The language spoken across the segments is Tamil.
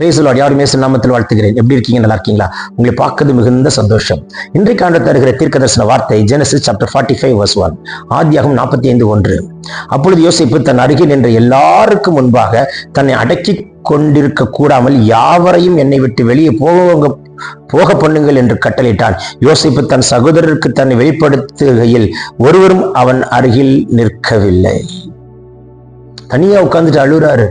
பிரேசலாட் யாரும் மேச நாமத்தில் வாழ்த்துகிறேன். எப்படி இருக்கீங்க? நல்லா இருக்கீங்களா? உங்களை பார்க்கறது மிகுந்த சந்தோஷம். இன்றைக்கு ஆண்டு தருகிற தீர்க்கதர்சன வார்த்தை Genesis chapter forty five verse one ஆதியாகும் நாற்பத்தி ஐந்து ஒன்று. அப்பொழுது யோசிப்பு தன் அருகில் நின்ற எல்லாருக்கும் முன்பாக தன்னை அடக்கி கொண்டிருக்க கூடாமல் யாவரையும் என்னை விட்டு வெளியே போக போக பண்ணுங்கள் என்று கட்டளையிட்டான். யோசிப்பு தன் சகோதரருக்கு தன்னை வெளிப்படுத்துகையில் ஒருவரும் அவன் அருகில் நிற்கவில்லை. தனியா உட்கார்ந்துட்டு அழுறாரு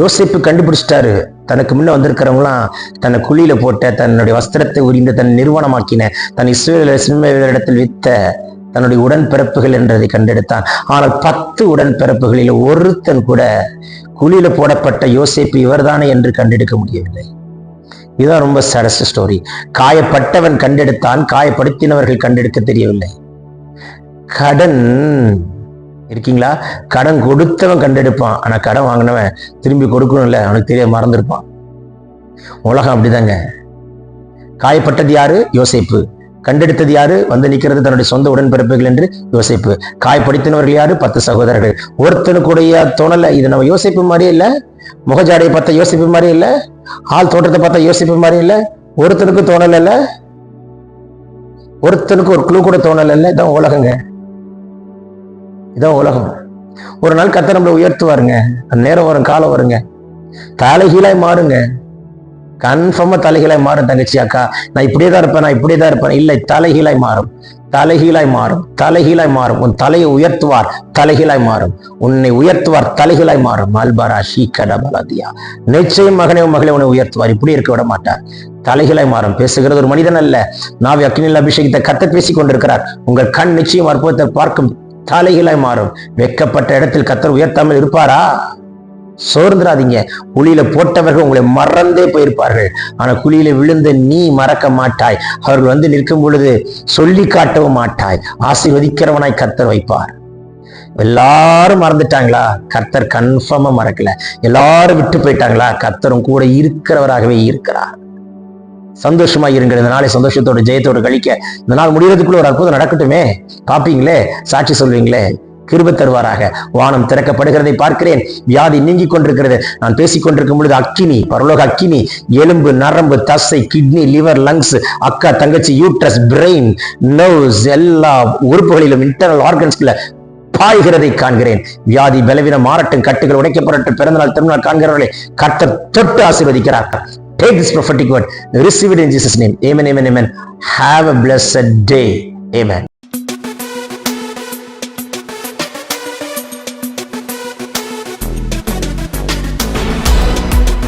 யோசிப்பு கண்டுபிடிச்சிட்டாரு. தனக்கு முன்ன வந்திருக்கிறவங்களாம் தன்னை குழியில போட்ட தன்னுடைய வஸ்திரத்தை உரிந்த தன் நிறுவனமாக்கின தன் இஸ்ரேல சிறுமைகளிடத்தில் வித்த தன்னுடைய உடன்பிறப்புகள் என்றதை கண்டெடுத்தான். ஆனால் பத்து உடன்பிறப்புகளில் ஒருத்தன் கூட குழியில போடப்பட்ட யோசிப்பு இவர்தானே என்று கண்டெடுக்க முடியவில்லை. இதுதான் ரொம்ப சரச ஸ்டோரி காயப்பட்டவன் கண்டெடுத்தான் காயப்படுத்தினவர்கள் கண்டெடுக்க தெரியவில்லை. கடன் இருக்கீங்களா? கடன் கொடுத்தவன் கண்டெடுப்பான். ஆனா கடன் வாங்கினவன் திரும்பி கொடுக்கணும்ல அவனுக்கு தெரிய மறந்துருப்பான். உலகம் அப்படிதாங்க. காயப்பட்டது யாரு? யோசிப்பு. கண்டெடுத்தது யாரு? வந்து நிக்கிறது தன்னுடைய சொந்த உடன்பிறப்புகள் என்று யோசிப்பு. காயப்படுத்தினவர்கள் யாரு? பத்து சகோதரர்கள். ஒருத்தனுக்குடைய தோணல இது நம்ம யோசிப்பு மாதிரியே இல்ல. முகஜாடையை பார்த்தா யோசிப்பு மாதிரி இல்ல. ஆள் தோற்றத்தை பார்த்தா யோசிப்பு மாதிரி இல்ல. ஒருத்தனுக்கு தோணல இல்ல ஒருத்தனுக்கு ஒரு குழு கூட தோணல இல்ல இதான் உலகங்க. இதான் உலகம். ஒரு நாள் கத்த நம்மளை உயர்த்துவாருங்க. அந்த நேரம் வரும் காலம் வருங்க. தலைகீழாய் மாறுங்க. கன்ஃபார்மா தலைகீழாய் மாறும் தங்கச்சி அக்கா. நான் இப்படியே தான் இருப்பேன் நான் இப்படியே தான் இருப்பேன். இல்லை தலைகீழாய் மாறும். தலைகீழாய் மாறும். தலைகீழாய் மாறும். உன் தலையை உயர்த்துவார் தலைகீழாய் மாறும். உன்னை உயர்த்துவார் தலைகீழாய் மாறும். அல்பாரா ஷீக்கட பலதியா. நிச்சயம் மகனே மகளே உன்னை உயர்த்துவார். இப்படி இருக்க விட மாட்டார். தலைகளாய் மாறும். பேசுகிறது ஒரு மனிதன் அல்ல. நாவி அக்னியில் அபிஷேகித்த கத்த பேசிக் கொண்டிருக்கிறார் உங்கள் கண் நிச்சயம் அற்புதத்தை பார்க்கும் தலைகளாய் மாறும். வெக்கப்பட்ட இடத்தில் கத்தர் உயர்த்தாமல் இருப்பாரா? சோர்ந்துராதீங்க. குழியில போட்டவர்கள் உங்களை மறந்தே போயிருப்பார்கள். ஆனா குழியில விழுந்த நீ மறக்க மாட்டாய். அவர்கள் வந்து நிற்கும் பொழுது சொல்லி காட்டவும் மாட்டாய். ஆசீர்வதிக்கிறவனாய் கத்தர் வைப்பார். எல்லாரும் மறந்துட்டாங்களா? கர்த்தர் கன்ஃபார்மா மறக்கல. எல்லாரும் விட்டு போயிட்டாங்களா? கர்த்தரும் கூட இருக்கிறவராகவே இருக்கிறார். சந்தோஷமா இருங்கள் இந்த நாளை சந்தோஷத்தோட ஜெயத்தோட கழிக்க இந்த நாள் முடிகிறதுக்குள்ள ஒரு அற்புதம் நடக்கட்டுமே? பார்ப்பீங்களே? சாட்சி சொல்வீங்களே? கிருப தருவாராக. வானம் திறக்கப்படுகிறதை பார்க்கிறேன். வியாதி நீங்கி கொண்டிருக்கிறது. நான் பேசிக் கொண்டிருக்கும் பொழுது அக்கினி பரலோக அக்கினி எலும்பு நரம்பு தசை கிட்னி லிவர் லங்ஸ் அக்கா தங்கச்சி யூட்ரஸ் பிரெயின் நர்வ்ஸ் எல்லா உறுப்புகளிலும் இன்டர்னல் ஆர்கன்ஸ்ல பாய்கிறதை காண்கிறேன். வியாதி பலவீனம் மாறட்டும் கட்டுகள் உடைக்கப்படட்டும். பிறந்தநாள் திருநாள் காண்கிறவர்களை கர்த்தர் தொட்டு ஆசீர்வதிக்கிறார். Take this prophetic word, receive it in Jesus' name. Amen, amen, amen. Have a blessed day. Amen.